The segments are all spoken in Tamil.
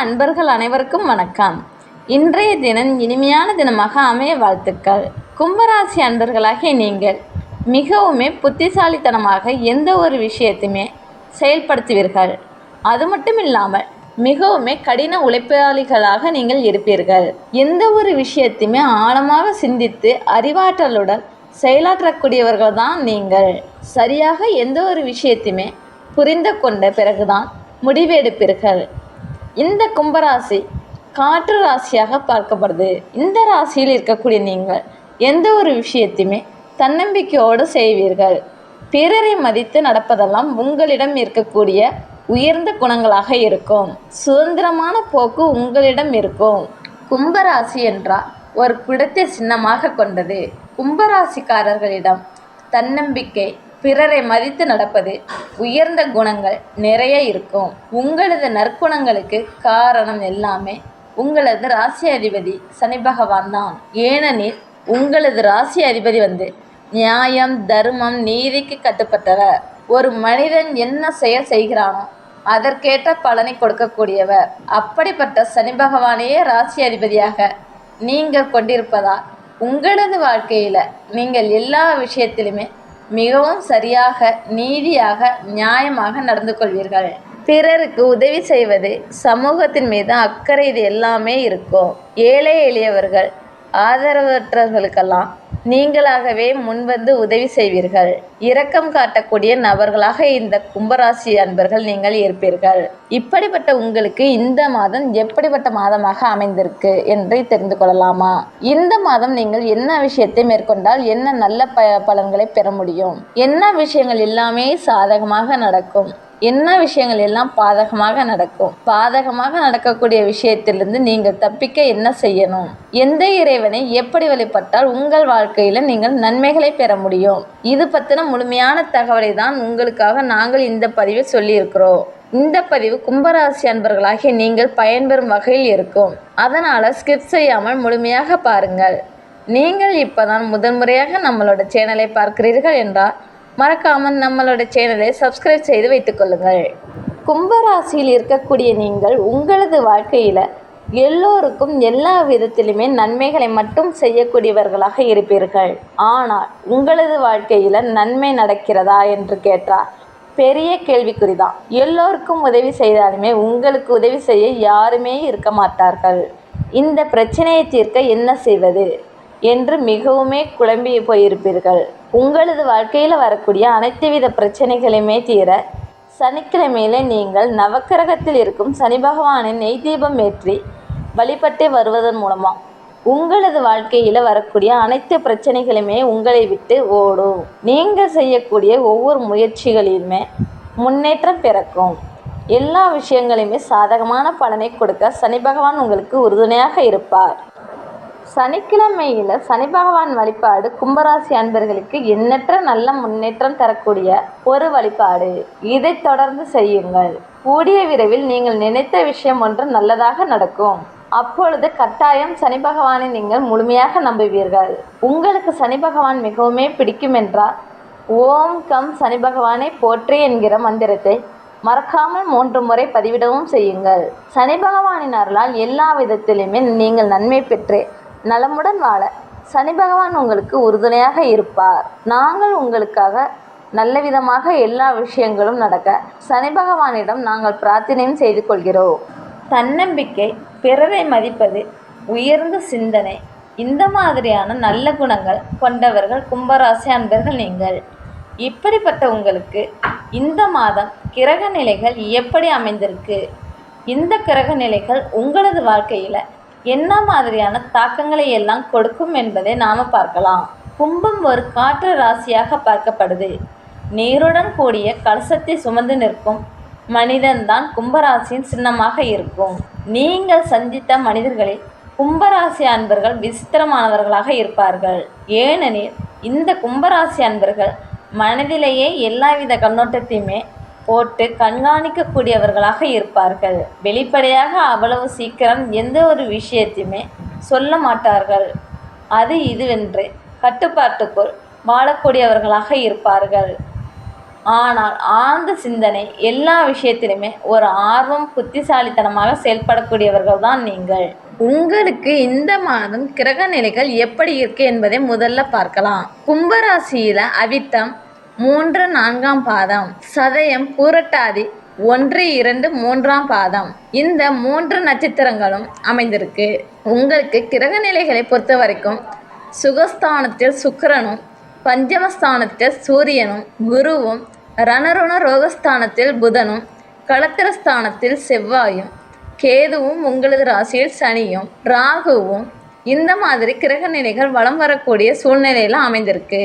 அன்பர்கள் அனைவருக்கும் வணக்கம். இன்றைய தினம் இனிமையான தினமாக அமைய வாழ்த்துக்கள். கும்பராசி அன்பர்களாகிய நீங்கள் மிகவுமே புத்திசாலித்தனமாக எந்த ஒரு விஷயத்தையுமே செயல்படுத்துவீர்கள். அது மட்டும் இல்லாமல் மிகவுமே கடின உழைப்பாளிகளாக நீங்கள் இருப்பீர்கள். எந்த ஒரு விஷயத்தையுமே ஆழமாக சிந்தித்து அறிவாற்றலுடன் செயலாற்றக்கூடியவர்கள் தான் நீங்கள். சரியாக எந்த ஒரு விஷயத்தையுமே புரிந்து கொண்ட பிறகுதான் முடிவெடுப்பீர்கள். இந்த கும்பராசி காற்று ராசியாக பார்க்கப்படுது. இந்த ராசியில் இருக்கக்கூடிய நீங்கள் எந்த ஒரு விஷயத்தையுமே தன்னம்பிக்கையோடு செய்வீர்கள். பிறரை மதித்து நடப்பதெல்லாம் உங்களிடம் இருக்கக்கூடிய உயர்ந்த குணங்களாக இருக்கும். சுதந்திரமான போக்கு உங்களிடம் இருக்கும். கும்பராசி என்றால் ஒரு குடத்தை சின்னமாக கொண்டது. கும்பராசிக்காரர்களிடம் தன்னம்பிக்கை பிறரை மதித்து நடப்பது உயர்ந்த குணங்கள் நிறைய இருக்கும். உங்களது நற்குணங்களுக்கு காரணம் எல்லாமே உங்களது ராசி அதிபதி சனி பகவான் தான். ஏனெனில் உங்களது ராசி அதிபதி வந்து நியாயம் தர்மம் நீதிக்கு கட்டுப்பட்டவர். ஒரு மனிதன் என்ன செயல் செய்கிறானோ அதற்கேற்ற பலனை கொடுக்கக்கூடியவர். அப்படிப்பட்ட சனி பகவானையே ராசி அதிபதியாக நீங்கள் கொண்டிருப்பதால் உங்களது வாழ்க்கையில் நீங்கள் எல்லா விஷயத்திலுமே மிகவும் சரியாக நீதியாக நியாயமாக நடந்து கொள்வீர்கள். பிறருக்கு உதவி செய்வது சமூகத்தின் மீது அக்கறை இது எல்லாமே இருக்கும். ஏழை எளியவர்கள் ஆதரவற்றவர்களுக்கெல்லாம் நீங்களாகவே முன்வந்து உதவி செய்வீர்கள். இரக்கம் காட்டக்கூடிய நபர்களாக இந்த கும்பராசி அன்பர்கள் நீங்கள் இருப்பீர்கள். இப்படிப்பட்ட உங்களுக்கு இந்த மாதம் எப்படிப்பட்ட மாதமாக அமைந்திருக்கு என்று தெரிந்து கொள்ளலாமா? இந்த மாதம் நீங்கள் என்ன விஷயத்தை மேற்கொண்டால் என்ன நல்ல ப பலன்களை பெற முடியும்? என்ன விஷயங்கள் எல்லாமே சாதகமாக நடக்கும்? என்ன விஷயங்கள் எல்லாம் பாதகமாக நடக்கும்? பாதகமாக நடக்கக்கூடிய விஷயத்திலிருந்து நீங்கள் தப்பிக்க என்ன செய்யணும்? எந்த இறைவனை எப்படி வழிபட்டால் உங்கள் வாழ்க்கையில் நீங்கள் நன்மைகளை பெற முடியும்? இது பற்றின முழுமையான தகவலை தான் உங்களுக்காக நாங்கள் இந்த பதிவில் சொல்லியிருக்கிறோம். இந்த பதிவு கும்பராசி அன்பர்களாகிய நீங்கள் பயன்பெறும் வகையில் இருக்கும். அதனால் ஸ்கிப் செய்யாமல் முழுமையாக பாருங்கள். நீங்கள் இப்போதான் முதன்முறையாக நம்மளோட சேனலை பார்க்கிறீர்கள் என்றால் மறக்காமல் நம்மளோட சேனலை சப்ஸ்கிரைப் செய்து வைத்துக்கொள்ளுங்கள் கும்பராசியில் இருக்கக்கூடிய நீங்கள் உங்களது வாழ்க்கையில் எல்லோருக்கும் எல்லா விதத்திலுமே நன்மைகளை மட்டும் செய்யக்கூடியவர்களாக இருப்பீர்கள். ஆனால் உங்களது வாழ்க்கையில் நன்மை நடக்கிறதா என்று கேட்டார் பெரிய கேள்விக்குறிதான். எல்லோருக்கும் உதவி செய்தாலுமே உங்களுக்கு உதவி செய்ய யாருமே இருக்க மாட்டார்கள். இந்த பிரச்சனையை தீர்க்க என்ன செய்வது? என்று மிகவுமே குழம்பி போயிருப்பீர்கள். உங்களது வாழ்க்கையில் வரக்கூடிய அனைத்து வித பிரச்சனைகளையுமே தீர சனிக்கிழமையில நீங்கள் நவக்கிரகத்தில் இருக்கும் சனி பகவானின் நெய் தீபம் ஏற்றி வழிபட்டு வருவதன் மூலமாக உங்களது வாழ்க்கையில் வரக்கூடிய அனைத்து பிரச்சனைகளுமே உங்களை விட்டு ஓடும். நீங்கள் செய்யக்கூடிய ஒவ்வொரு முயற்சிகளிலுமே முன்னேற்றம் பிறக்கும். எல்லா விஷயங்களையுமே சாதகமான பலனை கொடுக்க சனி பகவான் உங்களுக்கு உறுதுணையாக இருப்பார். சனிக்கிழமையில் சனி பகவான் வழிபாடு கும்பராசி அன்பர்களுக்கு எண்ணற்ற நல்ல முன்னேற்றம் தரக்கூடிய ஒரு வழிபாடு. இதை தொடர்ந்து செய்யுங்கள். கூடிய விரைவில் நீங்கள் நினைத்த விஷயம் ஒன்று நல்லதாக நடக்கும். அப்பொழுது கட்டாயம் சனி பகவானை நீங்கள் முழுமையாக நம்புவீர்கள். உங்களுக்கு சனி பகவான் மிகவுமே பிடிக்கும் என்றால் ஓம் கம் சனி பகவானை போற்றி என்கிற மந்திரத்தை மறக்காமல் மூன்று முறை பதிவிடவும் செய்யுங்கள். சனி பகவானின் அருளால் எல்லா விதத்திலுமே நீங்கள் நன்மை பெற்று நலமுடன் வாழ. சனி பகவான் உங்களுக்கு உறுதுணையாக இருப்பார். நாங்கள் உங்களுக்காக நல்ல விதமாக எல்லா விஷயங்களும் நடக்க சனி பகவானிடம் நாங்கள் பிரார்த்தனையும் செய்து கொள்கிறோம். தன்னம்பிக்கை பிறரை மதிப்பது உயர்ந்த சிந்தனை இந்த மாதிரியான நல்ல குணங்கள் கொண்டவர்கள் கும்பராசி அன்பர்கள் நீங்கள். இப்படிப்பட்ட உங்களுக்கு இந்த மாதம் கிரக நிலைகள் எப்படி அமைந்திருக்கு? இந்த கிரக நிலைகள் உங்களது வாழ்க்கையில் என்ன மாதிரியான தாக்கங்களை எல்லாம் கொடுக்கும் என்பதை நாம் பார்க்கலாம். கும்பம் ஒரு காற்று ராசியாக பார்க்கப்படுது. நீருடன் கூடிய கலசத்தை சுமந்து நிற்கும் மனிதன்தான் கும்பராசியின் சின்னமாக இருக்கும். நீங்கள் சந்தித்த மனிதர்களில் கும்பராசி அன்பர்கள் விசித்திரமானவர்களாக இருப்பார்கள். ஏனெனில் இந்த கும்பராசி அன்பர்கள் மனதிலேயே எல்லாவித கண்ணோட்டத்தையுமே போட்டு கண்காணிக்கக்கூடியவர்களாக இருப்பார்கள். வெளிப்படையாக அவ்வளவு சீக்கிரம் எந்த ஒரு விஷயத்தையுமே சொல்ல மாட்டார்கள். அது இதுவென்று கட்டுப்பாட்டுக்குள் வாழக்கூடியவர்களாக இருப்பார்கள். ஆனால் ஆழ்ந்த சிந்தனை எல்லா விஷயத்திலுமே ஒரு ஆர்வம் புத்திசாலித்தனமாக செயல்படக்கூடியவர்கள் தான் நீங்கள். உங்களுக்கு இந்த மாதம் கிரக நிலைகள் எப்படி இருக்கு என்பதை முதல்ல பார்க்கலாம். கும்பராசியில அவித்தம் மூன்று நான்காம் பாதம். சதயம் பூரட்டாதி ஒன்று இரண்டு மூன்றாம் பாதம். இந்த மூன்று நட்சத்திரங்களும் அமைந்திருக்கு. உங்களுக்கு கிரக நிலைகளை பொறுத்த வரைக்கும் சுகஸ்தானத்தில் சுக்கரனும் பஞ்சமஸ்தானத்தில் சூரியனும் குருவும் ரணருண ரோகஸ்தானத்தில் புதனும் களத்திரஸ்தானத்தில் செவ்வாயும் கேதுவும் உங்களது ராசியில் சனியும் ராகுவும் இந்த மாதிரி கிரக நிலைகள் வலம் வரக்கூடிய சூழ்நிலையில் அமைந்திருக்கு.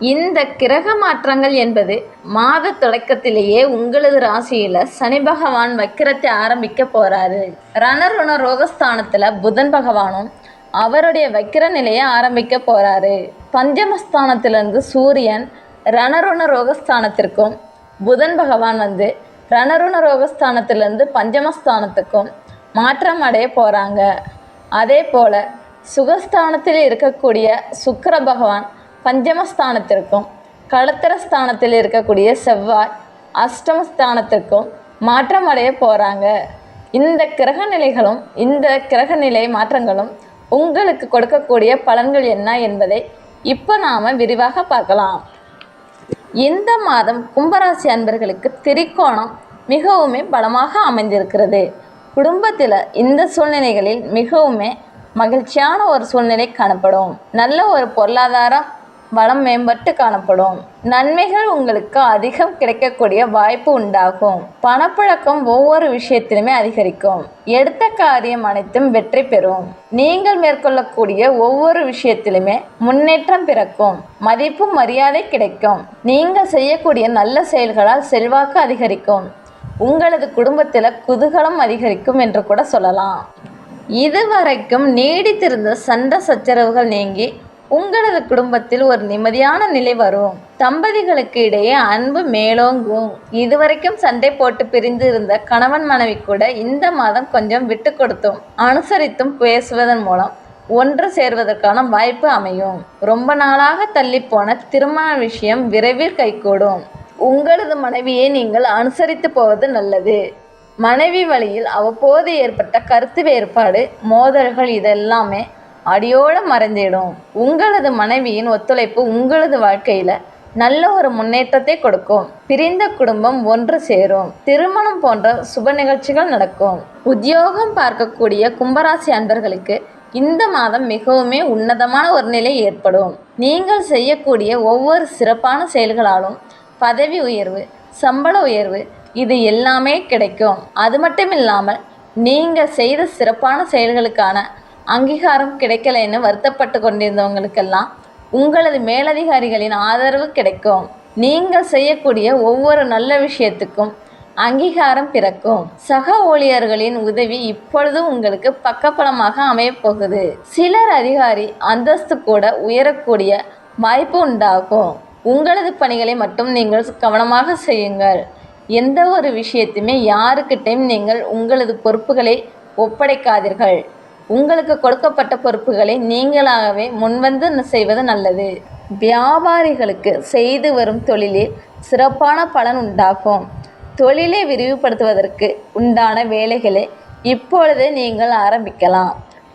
இந்த கிரக மாற்றங்கள் என்பது மாத தொடக்கத்திலேயே உங்களது ராசியில் சனி பகவான் வக்கிரத்தை ஆரம்பிக்க போறாரு. ரணருண ரோகஸ்தானத்தில் புதன் பகவானும் அவருடைய வக்கிர நிலையை ஆரம்பிக்க போறாரு. பஞ்சமஸ்தானத்திலிருந்து சூரியன் ரணருண ரோகஸ்தானத்திற்கும் புதன் பகவான் வந்து ரணருண ரோகஸ்தானத்திலிருந்து பஞ்சமஸ்தானத்துக்கும் மாற்றம் அடைய போகிறாங்க அதே போல் சுகஸ்தானத்தில் இருக்கக்கூடிய சுக்கர பகவான் பஞ்சமஸ்தானத்திற்கும் களத்திரஸ்தானத்தில் இருக்கக்கூடிய செவ்வாய் அஷ்டமஸ்தானத்திற்கும் மாற்றம் அடைய போகிறாங்க இந்த கிரக நிலைகளும் இந்த கிரக நிலை மாற்றங்களும் உங்களுக்கு கொடுக்கக்கூடிய பலன்கள் என்ன என்பதை இப்போ நாம் விரிவாக பார்க்கலாம். இந்த மாதம் கும்பராசி அன்பர்களுக்கு திரிகோணம் மிகவுமே பலமாக அமைந்திருக்கிறது. குடும்பத்தில் இந்த சூழ்நிலைகளில் மிகவுமே மகிழ்ச்சியான ஒரு சூழ்நிலை காணப்படும். நல்ல ஒரு பொருளாதாரம் வளம் மேம்பட்டு காணப்படும். நன்மைகள் உங்களுக்கு அதிகம் கிடைக்கக்கூடிய வாய்ப்பு உண்டாகும். பணப்புழக்கம் ஒவ்வொரு விஷயத்திலுமே அதிகரிக்கும். எடுத்த காரியம் அனைத்தும் வெற்றி பெறும். நீங்கள் மேற்கொள்ளக்கூடிய ஒவ்வொரு விஷயத்திலுமே முன்னேற்றம் பிறக்கும். மதிப்பு மரியாதை கிடைக்கும். நீங்கள் செய்யக்கூடிய நல்ல செயல்களால் செல்வாக்கு அதிகரிக்கும். உங்களது குடும்பத்தில் குதூகலம் அதிகரிக்கும் என்று கூட சொல்லலாம். இதுவரைக்கும் நீடித்திருந்த சண்டை சச்சரவுகள் நீங்கி உங்களது குடும்பத்தில் ஒரு நிம்மதியான நிலை வரும். தம்பதிகளுக்கு இடையே அன்பு மேலோங்கும். இதுவரைக்கும் சண்டை போட்டு பிரிந்து இருந்த கணவன் மனைவி கூட இந்த மாதம் கொஞ்சம் விட்டு கொடுத்தும் அனுசரித்தும் பேசுவதன் மூலம் ஒன்று சேர்வதற்கான வாய்ப்பு அமையும். ரொம்ப நாளாக தள்ளிப்போன திருமண விஷயம் விரைவில் கைகூடும். உங்களது மனைவியை நீங்கள் அனுசரித்து போவது நல்லது. மனைவி வழியில் அவ்வப்போது ஏற்பட்ட கருத்து வேறுபாடு மோதல்கள் இதெல்லாமே அடியோடு மறைஞ்சிடும். உங்களது மனைவியின் ஒத்துழைப்பு உங்களது வாழ்க்கையில் நல்ல ஒரு முன்னேற்றத்தை கொடுக்கும். பிரிந்த குடும்பம் ஒன்று சேரும். திருமணம் போன்ற சுப நிகழ்ச்சிகள் நடக்கும். உத்தியோகம் பார்க்கக்கூடிய கும்பராசி அன்பர்களுக்கு இந்த மாதம் மிகவுமே உன்னதமான ஒரு நிலை ஏற்படும். நீங்கள் செய்யக்கூடிய ஒவ்வொரு சிறப்பான செயல்களாலும் பதவி உயர்வு சம்பள உயர்வு இது எல்லாமே கிடைக்கும். அது மட்டும் இல்லாமல் நீங்கள் செய்த சிறப்பான செயல்களுக்கான அங்கீகாரம் கிடைக்கலைன்னு வருத்தப்பட்டு கொண்டிருந்தவங்களுக்கெல்லாம் உங்களது மேலதிகாரிகளின் ஆதரவு கிடைக்கும். நீங்கள் செய்யக்கூடிய ஒவ்வொரு நல்ல விஷயத்துக்கும் அங்கீகாரம் பிறக்கும். சக ஊழியர்களின் உதவி இப்பொழுது உங்களுக்கு பக்கபலமாக அமையப்போகுது. சிலர் அதிகாரி அந்தஸ்து கூட உயரக்கூடிய வாய்ப்பு உண்டாகும். உங்களது பணிகளை மட்டும் நீங்கள் கவனமாக செய்யுங்கள். எந்த ஒரு விஷயத்தையுமே யாருக்கிட்டையும் நீங்கள் உங்களது பொறுப்புகளை ஒப்படைக்காதீர்கள். உங்களுக்கு கொடுக்கப்பட்ட பொறுப்புகளை நீங்களாகவே முன்வந்து செய்வது நல்லது. வியாபாரிகளுக்கு செய்து வரும் தொழிலில் சிறப்பான பலன் உண்டாகும். தொழிலை விரிவுபடுத்துவதற்கு உண்டான வேலைகளை இப்பொழுதே நீங்கள் ஆரம்பிக்கலாம்.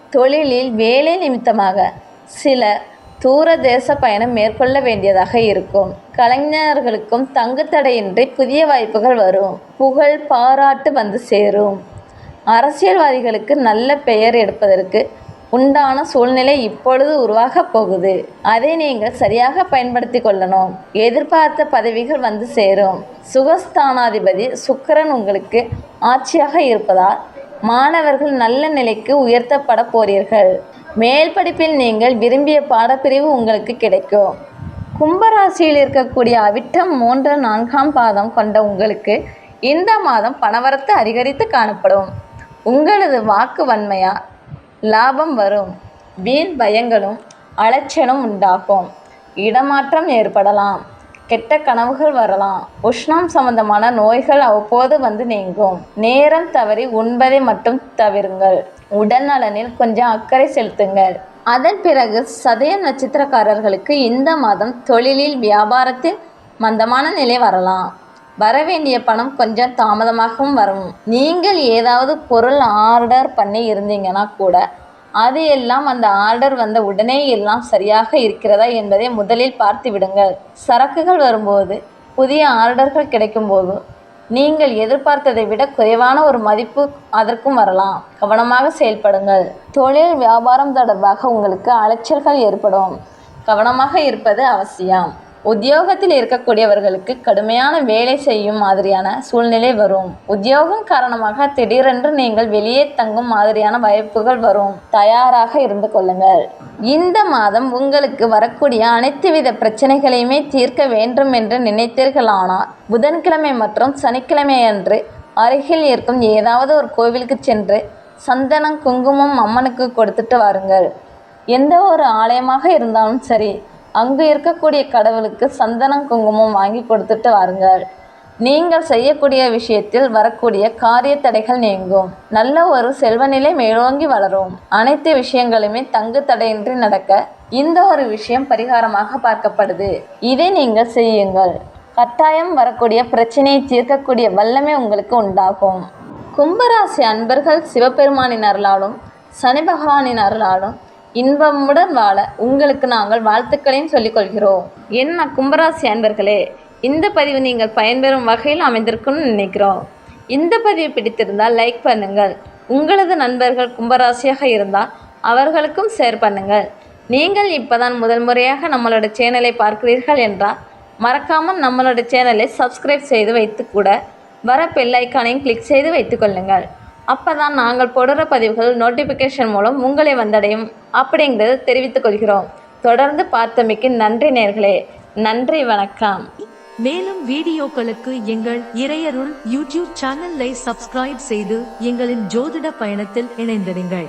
தொழிலில் வேலை நிமித்தமாக சில தூர தேச பயணம் மேற்கொள்ள வேண்டியதாக இருக்கும். கலைஞர்களுக்கும் தங்குத்தடையின்றி புதிய வாய்ப்புகள் வரும். புகழ் பாராட்டு வந்து சேரும். அரசியல்வாதிகளுக்கு நல்ல பெயர் எடுப்பதற்கு உண்டான சூழ்நிலை இப்பொழுது உருவாகப் போகுது. அதை நீங்கள் சரியாக பயன்படுத்தி கொள்ளணும். எதிர்பார்த்த பதவிகள் வந்து சேரும். சுகஸ்தானாதிபதி சுக்கரன் உங்களுக்கு ஆட்சியாக இருப்பதால் மாணவர்கள் நல்ல நிலைக்கு உயர்த்தப்பட போறீர்கள். மேல் படிப்பில் நீங்கள் விரும்பிய பாடப்பிரிவு உங்களுக்கு கிடைக்கும். கும்பராசியில் இருக்கக்கூடிய அவிட்டம் மூன்று நான்காம் பாதம் கொண்ட உங்களுக்கு இந்த மாதம் பணவரத்து அதிகரித்து காணப்படும். உங்களது வாக்கு வன்மையா? லாபம் வரும். வீண் பயங்களும் அலைச்சலும் உண்டாகும். இடமாற்றம் ஏற்படலாம். கெட்ட கனவுகள் வரலாம். உஷ்ணம் சம்பந்தமான நோய்கள் அவ்வப்போது வந்து நீங்கும். நேரம் தவறி உண்பதை மட்டும் தவிருங்கள். உடல் நலனில் கொஞ்சம் அக்கறை செலுத்துங்கள். அதன் பிறகு சதய நட்சத்திரக்காரர்களுக்கு இந்த மாதம் தொழிலில் வியாபாரத்தில் மந்தமான நிலை வரலாம். வரவேண்டிய பணம் கொஞ்சம் தாமதமாகவும் வரும். நீங்கள் ஏதாவது பொருள் ஆர்டர் பண்ணி இருந்தீங்கன்னா கூட அது எல்லாம் அந்த ஆர்டர் வந்த உடனே எல்லாம் சரியாக இருக்கிறதா என்பதை முதலில் பார்த்து விடுங்கள். சரக்குகள் வரும்போது புதிய ஆர்டர்கள் கிடைக்கும்போது நீங்கள் எதிர்பார்த்ததை விட குறைவான ஒரு மதிப்பு அதற்கும் வரலாம். கவனமாக செயல்படுங்கள். தொழில் வியாபாரம் தொடர்பாக உங்களுக்கு அலைச்சல்கள் ஏற்படும். கவனமாக இருப்பது அவசியம். உத்தியோகத்தில் இருக்கக்கூடியவர்களுக்கு கடுமையான வேலை செய்யும் மாதிரியான சூழ்நிலை வரும். உத்தியோகம் காரணமாக திடீரென்று நீங்கள் வெளியே தங்கும் மாதிரியான வாய்ப்புகள் வரும். தயாராக இருந்து கொள்ளுங்கள். இந்த மாதம் உங்களுக்கு வரக்கூடிய அனைத்து வித பிரச்சனைகளையுமே தீர்க்க வேண்டும் என்று நினைத்தீர்களானால் புதன்கிழமை மற்றும் சனிக்கிழமை அன்று அருகில் இருக்கும் ஏதாவது ஒரு கோவிலுக்கு சென்று சந்தனம் குங்குமம் அம்மனுக்கு கொடுத்துட்டு வாருங்கள். எந்த ஒரு ஆலயமாக இருந்தாலும் சரி அங்கு இருக்கக்கூடிய கடவுளுக்கு சந்தனம் குங்குமம் வாங்கி கொடுத்துட்டு வாருங்கள். நீங்கள் செய்யக்கூடிய விஷயத்தில் வரக்கூடிய காரிய தடைகள் நீங்கும். நல்ல ஒரு செல்வநிலை மேலோங்கி வளரும். அனைத்து விஷயங்களுமே தங்கு தடையின்றி நடக்க இந்த ஒரு விஷயம் பரிகாரமாக பார்க்கப்படுது. இதை நீங்கள் செய்யுங்கள். கட்டாயம் வரக்கூடிய பிரச்சனையை தீர்க்கக்கூடிய வல்லமை உங்களுக்கு உண்டாகும். கும்பராசி அன்பர்கள் சிவபெருமானின் அருளாலும் சனி பகவானின் அருளாலும் இன்பமுடன் வாழ உங்களுக்கு நாங்கள் வாழ்த்துக்களையும் சொல்லிக்கொள்கிறோம். என்ன கும்பராசி அன்பர்களே இந்த பதிவு நீங்கள் பயன்பெறும் வகையில் அமைந்திருக்கும்னு நினைக்கிறோம். இந்த பதிவு பிடித்திருந்தால் லைக் பண்ணுங்கள். உங்களது நண்பர்கள் கும்பராசியாக இருந்தால் அவர்களுக்கும் ஷேர் பண்ணுங்கள். நீங்கள் இப்போதான் முதல் முறையாக நம்மளோட சேனலை பார்க்கிறீர்கள் என்றால் மறக்காமல் நம்மளோட சேனலை சப்ஸ்கிரைப் செய்து வைத்து கூட வர பெல்லைக்கானையும் கிளிக் செய்து வைத்துக்கொள்ளுங்கள் அப்போ தான் நாங்கள் போடுற பதிவுகள் நோட்டிஃபிகேஷன் மூலம் உங்களை வந்தடையும் அப்படிங்கிறத தெரிவித்துக் கொள்கிறோம். தொடர்ந்து பார்த்தமைக்கு நன்றி நேர்களே. நன்றி வணக்கம். மேலும் வீடியோக்களுக்கு எங்கள் இறையருள் யூடியூப் சேனலை சப்ஸ்கிரைப் செய்து எங்களின் ஜோதிட பயணத்தில் இணைந்திருங்கள்